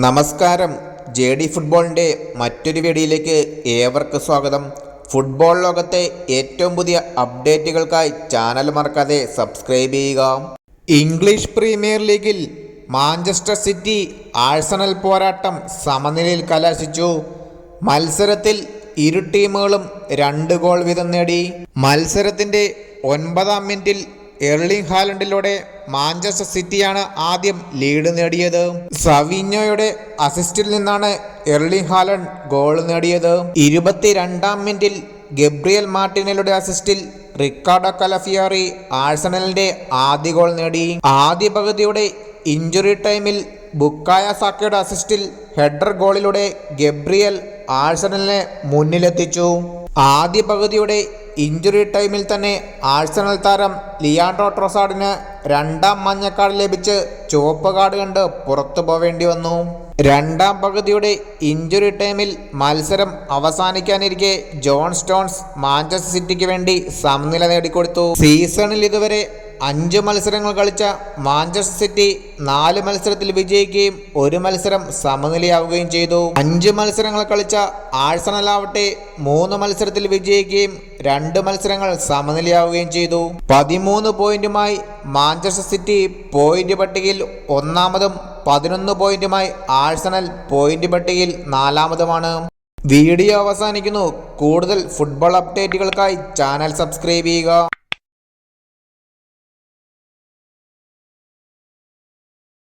നമസ്കാരം. J D ഫുട്ബോളിന്റെ മറ്റൊരു വീഡിയോയിലേക്ക് ഏവർക്ക് സ്വാഗതം. ഫുട്ബോൾ ലോകത്തെ ഏറ്റവും പുതിയ അപ്ഡേറ്റുകൾക്കായി ചാനൽ മറക്കാതെ സബ്സ്ക്രൈബ് ചെയ്യുക. ഇംഗ്ലീഷ് പ്രീമിയർ ലീഗിൽ മാഞ്ചസ്റ്റർ സിറ്റി ആഴ്സണൽ പോരാട്ടം സമനിലയിൽ കലാശിച്ചു. മത്സരത്തിൽ ഇരു ടീമുകളും രണ്ട് ഗോൾ വീതം നേടി. മത്സരത്തിന്റെ ഒൻപതാം മിനിറ്റിൽ എർലിംഗ് ഹാലൻഡിലൂടെ മാഞ്ചസ്റ്റർ സിറ്റിയാണ് ആദ്യം ലീഡ് നേടിയത്. സവിഞ്ഞോയുടെ അസിസ്റ്റിൽ നിന്നാണ് എർലിംഗ് ഹാലൻഡ് ഗോൾ നേടിയത്. ഇരുപത്തിരണ്ടാം മിനിറ്റിൽ ഗബ്രിയൽ മാർട്ടിനലുടെ അസിസ്റ്റിൽ റിക്കാർഡോ കലഫിയാറി ആഴ്സണലിന്റെ ആദ്യ ഗോൾ നേടി. ആദ്യ പകുതിയുടെ ഇഞ്ചുറി ടൈമിൽ ബുക്കായ സാക്കയുടെ അസിസ്റ്റിൽ ഹെഡർ ഗോളിലൂടെ ഗബ്രിയൽ ആഴ്സണലിനെ മുന്നിലെത്തിച്ചു. ആദ്യ പകുതിയുടെ ഇഞ്ചുറി ടൈമിൽ തന്നെ ആഴ്സണൽ താരം ലിയാൻഡോ ട്രോസാഡിന് രണ്ടാം മഞ്ഞക്കാർഡ് ലഭിച്ച് ചുവപ്പ് കാർഡ് കണ്ട് പുറത്തു പോവേണ്ടി വന്നു. രണ്ടാം പകുതിയുടെ ഇഞ്ചുറി ടൈമിൽ മത്സരം അവസാനിക്കാനിരിക്കെ ജോൺ സ്റ്റോൺസ് മാഞ്ചസ്റ്റർ സിറ്റിക്ക് വേണ്ടി സമനില നേടിക്കൊടുത്തു. സീസണിൽ ഇതുവരെ അഞ്ച് മത്സരങ്ങൾ കളിച്ച മാഞ്ചസ്റ്റർ സിറ്റി നാല് മത്സരത്തിൽ വിജയിക്കുകയും ഒരു മത്സരം സമനിലയാവുകയും ചെയ്തു. അഞ്ച് മത്സരങ്ങൾ കളിച്ച ആഴ്സണൽ ആവട്ടെ മൂന്ന് മത്സരത്തിൽ വിജയിക്കുകയും രണ്ട് മത്സരങ്ങൾ സമനിലയാവുകയും ചെയ്തു. പതിമൂന്ന് പോയിന്റുമായി മാഞ്ചസ്റ്റർ സിറ്റി പോയിന്റ് പട്ടികയിൽ ഒന്നാമതും പതിനൊന്ന് പോയിന്റുമായി ആഴ്സണൽ പോയിന്റ് പട്ടികയിൽ നാലാമതുമാണ്. വീഡിയോ അവസാനിക്കുന്നു. കൂടുതൽ ഫുട്ബോൾ അപ്ഡേറ്റുകൾക്കായി ചാനൽ സബ്സ്ക്രൈബ് ചെയ്യുക.